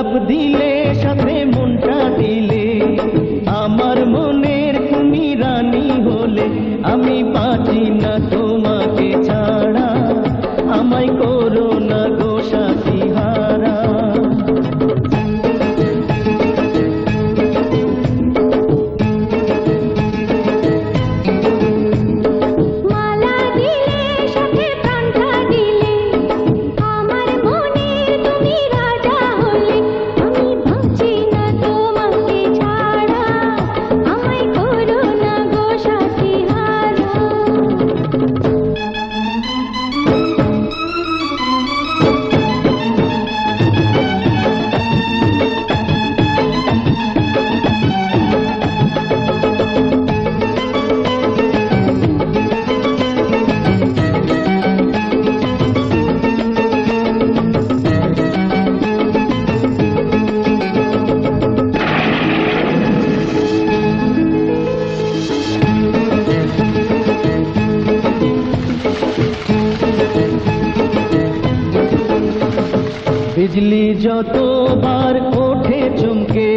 গোলাপ দিলে সাথে মনটা দিলে। আমার মনের তুমি রানী হলে আমি পাচি না তো। বিজলি যতবার ওঠে চমকে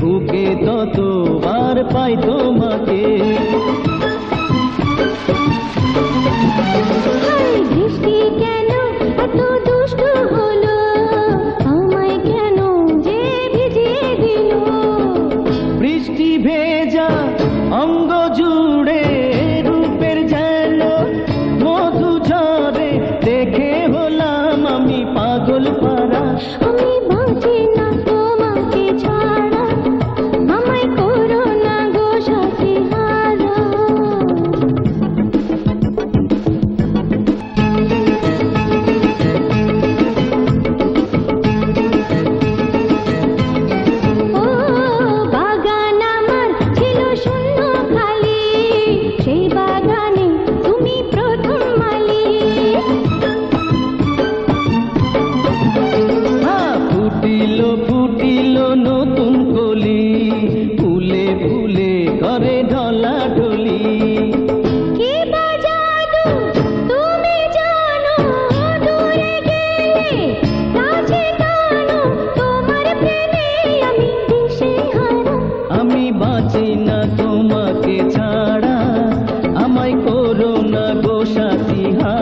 বুকে ততবার পাই তোমাকে। বৃষ্টি কেন দুষ্ট হলো? কেন যে বৃষ্টি ভেজা অঙ্গ সাথী হা